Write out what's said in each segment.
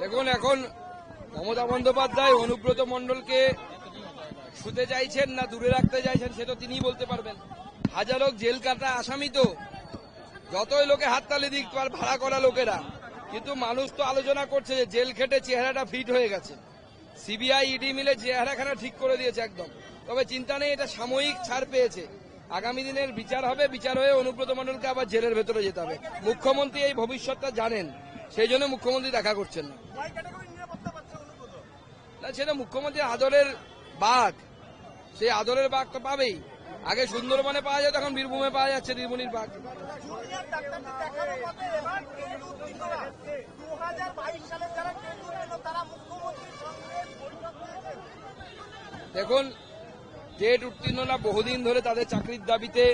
দেখুন এখন মমতা বন্দ্যোপাধ্যায় অনুব্রত মণ্ডলকে শুতে চাইছেন না দূরে রাখতে চাইছেন সেটা তিনিই বলতে পারবেন। হাজারো জেল কাটা আসামি তো। যতই লোকে হাততালি দিক আর ভাড়া করা লোকেরা কিন্তু মানুষ তো আলোচনা করছে যে জেল খেটে চেহারাটা ফিট হয়ে গেছে। সিবিআই ইডি মিলে চেহারাখানা ঠিক করে দিয়েছে একদম। তবে চিন্তা নেই এটা সাময়িক ছাড় পেয়েছে। আগামী দিনের বিচার হবে বিচার হয়ে অনুব্রত মণ্ডলকে আবার জেলের ভেতরে যেতে হবে। মুখ্যমন্ত্রী এই ভবিষ্যৎটা জানেন সেই জন্য মুখ্যমন্ত্রী দেখা করছেন না। না সেটা মুখ্যমন্ত্রী আদরের বাঘ সেই আদরের বাঘ তো পাবেই। আগে সুন্দরবনে পাওয়া যায় তখন বীরভূমে পাওয়া যাচ্ছে বীরমণির বাঘ। দেখুন টেট উত্তীর্ণরা বহুদিন ধরে তাদের চাকরির দাবিতে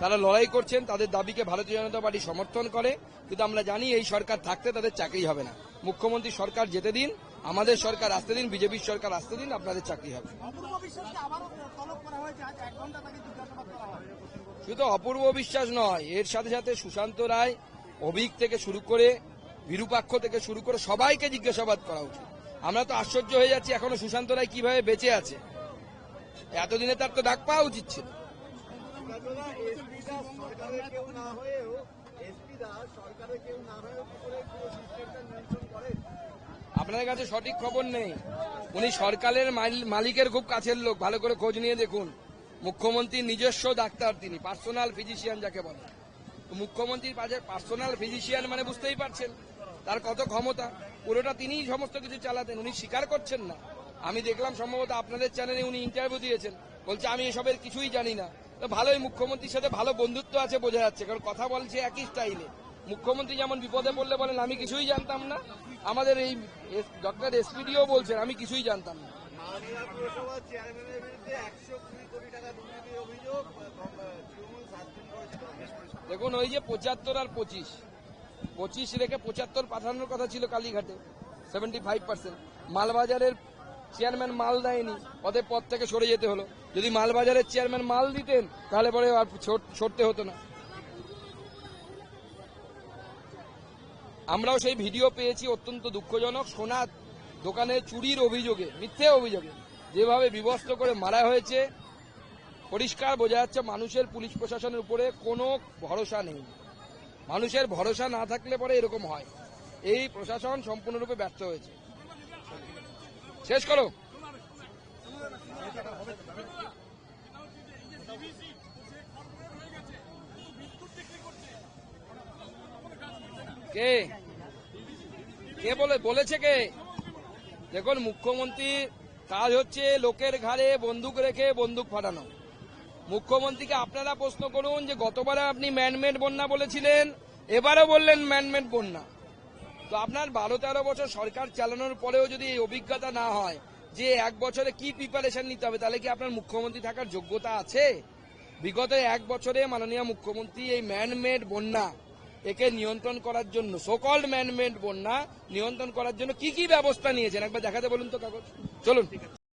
তারা লড়াই করছেন তাদের দাবিকে ভারতীয় জনতা পার্টি সমর্থন করে। কিন্তু আমরা জানি এই সরকার থাকতে তাদের চাকরি হবে না। মুখ্যমন্ত্রী সরকার যেতে দিন আমাদের সরকার আসতে দিন বিজেপির সরকার আসতে দিন আপনাদের চাকরি হবে। শুধু অপূর্ব বিশ্বাস নয় এর সাথে সাথে সুশান্ত রায় অভিক থেকে শুরু করে বিরূপাক্ষ থেকে শুরু করে সবাইকে জিজ্ঞাসাবাদ করা উচিত। আমরা তো আশ্চর্য হয়ে যাচ্ছি এখনও সুশান্ত রায় কীভাবে বেঁচে আছে? এতদিনে তার তো ডাক পাওয়া উচিত ছিল। আপনার কাছে সঠিক খবর নেই। উনি সরকারের মাল- মালিকের খুব কাছের লোক। ভালো করে খোঁজ নিয়ে দেখুন। মুখ্যমন্ত্রীর নিজস্ব ডাক্তার তিনি, পার্সোনাল ফিজিশিয়ান যাকে বলে। মুখ্যমন্ত্রীর পার্সোনাল ফিজিশিয়ান মানে বুঝতেই পারছেন, তার কত ক্ষমতা। পুরোটা তিনিই সমস্ত কিছু চালাতেন। উনি স্বীকার করছেন না। আমি দেখলাম সম্ভবত আপনাদের চ্যানেলে উনি ইন্টারভিউ দিয়েছেন। বলছে আমি এসবের কিছুই জানি না। তো ভালোই মুখ্যমন্ত্রীর সাথে ভালো বন্ধুত্ব আছে বোঝা যাচ্ছে কারণ কথা বলছে একই স্টাইলে মুখ্যমন্ত্রী যেমন বিপদে পড়লে বলেন আমি কিছুই জানতাম না। আমাদের এই ডক্টর এসপিডিও বলছেন আমি কিছুই জানতাম না। দেখুন ওই যে পঁচাত্তর আর পঁচিশ পঁচিশ রেখে পঁচাত্তর পাঠানোর কথা ছিল কালীঘাটে সেভেন্টি ফাইভ পার্সেন্ট মালবাজারের চেয়ারম্যান মাল দেয়নি পদে পদ থেকে সরে যেতে হলো। যদি মালবাজারের চেয়ারম্যান মাল দিতেন, তাহলে পরে আর ছড়তে হতো না। আমরাও সেই ভিডিও পেয়েছি, অত্যন্ত দুঃখজনক। সোনা দোকানে চুরির অভিযোগে, মিথ্যে অভিযোগে, যেভাবে বিবস্ত করে মারা হয়েছে, পরিষ্কার বোঝা যাচ্ছে মানুষের পুলিশ প্রশাসনের উপরে কোনো ভরসা নেই। মানুষের ভরসা না থাকলে পরে এরকম হয়। এই প্রশাসন সম্পূর্ণরূপে ব্যর্থ হয়েছে। শেষ করো। কে? কে বলে, বলেছে কে? দেখুন, মুখ্যমন্ত্রী, কাজ হচ্ছে লোকের ঘাড়ে বন্দুক রেখে বন্দুক ফাটানো। মুখ্যমন্ত্রীকে আপনারা প্রশ্ন করুন যে গতবারে আপনি ম্যানমেড বন্যা বলেছিলেন, এবারও বললেন ম্যানমেড বন্যা। তো আপনার বারো তেরো বছর সরকার চালানোর পরেও যদি এই অভিজ্ঞতা না হয়, যে এক বছরে কি প্রিপারেশন নিতে হবে, তাহলে কি আপনার মুখ্যমন্ত্রী থাকার যোগ্যতা আছে? বিগত এক বছরে মাননীয় মুখ্যমন্ত্রী এই ম্যানমেড বন্যা একে নিয়ন্ত্রণ করার জন্য সকল ম্যানমেড বন্যা নিয়ন্ত্রণ করার জন্য কি কি ব্যবস্থা নিয়েছেন? একবার দেখাতে বলুন তো কাগজ। চলুন।